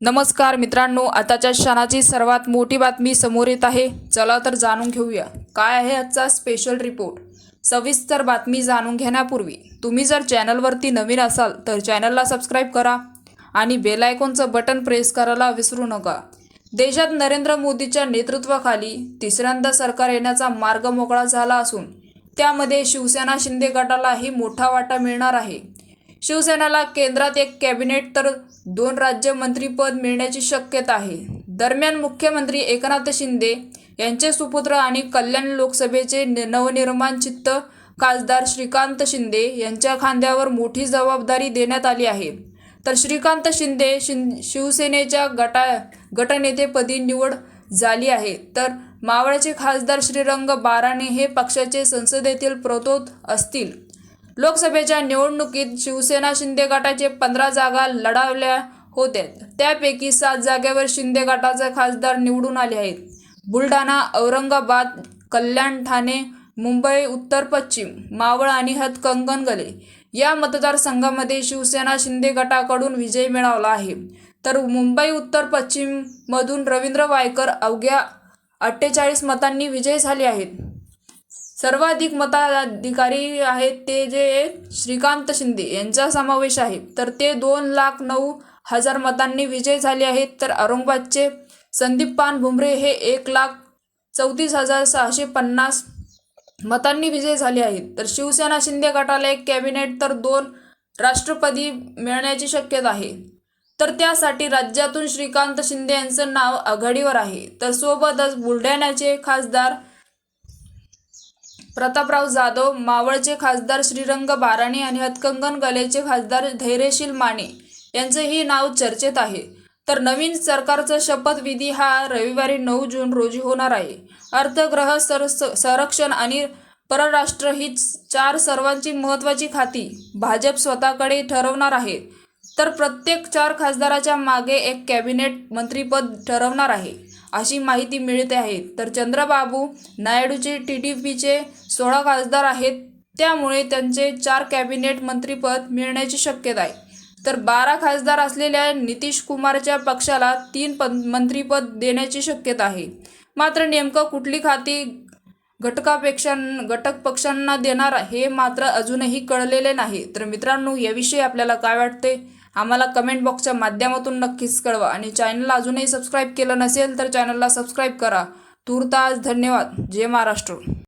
नमस्कार मित्रांनो आताच्या क्षणाची सर्वात मोठी बातमी समोर येत आहे. चला तर जाणून घेऊया. काय आहे आजचा स्पेशल रिपोर्ट सविस्तर बातमी जाणून घेण्यापूर्वी तुम्ही जर चॅनलवरती नवीन असाल तर चॅनलला सबस्क्राईब करा आणि बेलायकॉनचं बटन प्रेस करायला विसरू नका. देशात नरेंद्र मोदीच्या नेतृत्वाखाली तिसऱ्यांदा सरकार येण्याचा मार्ग मोकळा झाला असून त्यामध्ये शिवसेना शिंदे गटालाही मोठा वाटा मिळणार आहे. शिवसेनेला केंद्रात एक कॅबिनेट तर दोन राज्यमंत्रीपद मिळण्याची शक्यता आहे. दरम्यान मुख्यमंत्री एकनाथ शिंदे यांचे सुपुत्र आणि कल्याण लोकसभेचे नवनिर्माण चित्त खासदार श्रीकांत शिंदे यांच्या खांद्यावर मोठी जबाबदारी देण्यात आली आहे. तर श्रीकांत शिंदे शिं शिवसेनेच्या गटा गटनेतेपदी निवड झाली आहे. तर मावळचे खासदार श्रीरंग बाराणे हे पक्षाचे संसदेतील प्रतोद असतील. लोकसभेच्या निवडणुकीत शिवसेना शिंदे गटाचे पंधरा जागा लढवल्या होत्या. त्यापैकी सात जागेवर शिंदे गटाचे खासदार निवडून आले आहेत. बुलढाणा औरंगाबाद कल्याण ठाणे मुंबई उत्तर पश्चिम मावळ आणि हतकंगनगले या मतदारसंघामध्ये शिवसेना शिंदे गटाकडून विजय मिळवला आहे. तर मुंबई उत्तर पश्चिममधून रवींद्र वायकर अवघ्या अठ्ठेचाळीस मतांनी विजय झाले आहेत. सर्वाधिक मताधिकारी आहेत ते जे श्रीकांत शिंदे यांचा समावेश आहे. तर ते दोन लाख नऊ हजार मतांनी विजय झाले आहेत. तर औरंगाबादचे संदीप पान भुमरे हे एक लाख चौतीस हजार सहाशे पन्नास मतांनी विजय झाले आहेत. तर शिवसेना शिंदे गटाला एक कॅबिनेट तर दोन राष्ट्रपती मिळण्याची शक्यता आहे. तर त्यासाठी राज्यातून श्रीकांत शिंदे यांचं नाव आघाडीवर आहे. तर सोबतच बुलढाण्याचे खासदार प्रतापराव जाधव मावळचे खासदार श्रीरंग बाराणे आणि हातकंगन गलेचे खासदार धैर्यशील माने यांचेही नाव चर्चेत आहे. तर नवीन सरकारचा शपथविधी हा रविवारी नऊ जून रोजी होणार आहे. अर्थग्रह सर संरक्षण आणि परराष्ट्र ही चार सर्वांची महत्त्वाची खाती भाजप स्वतःकडे ठरवणार आहे. तर प्रत्येक चार खासदाराच्या मागे एक कॅबिनेट मंत्रीपद ठरवणार आहे. अशी माहिती मिळते आहे. तर चंद्रबाबू नायडूचे टी डी पीचे सोळा खासदार आहेत. त्यामुळे त्यांचे चार कॅबिनेट मंत्रीपद मिळण्याची शक्यता आहे. तर बारा खासदार असलेल्या नितीश कुमारच्या पक्षाला तीन पद मंत्रीपद देण्याची शक्यता आहे. मात्र नेमकं कुठली खाती घटकापेक्षा घटक पक्षांना देणार हे मात्र अजूनही कळलेले नाही. तर मित्रांनो याविषयी आपल्याला काय वाटते? आम्हाला कमेंट बॉक्सच्या माध्यमातून नक्कीच कळवा. आणि चॅनलला अजूनही सबस्क्राईब केलं नसेल तर चॅनलला सबस्क्राईब करा. तूर्तास धन्यवाद. जय महाराष्ट्र.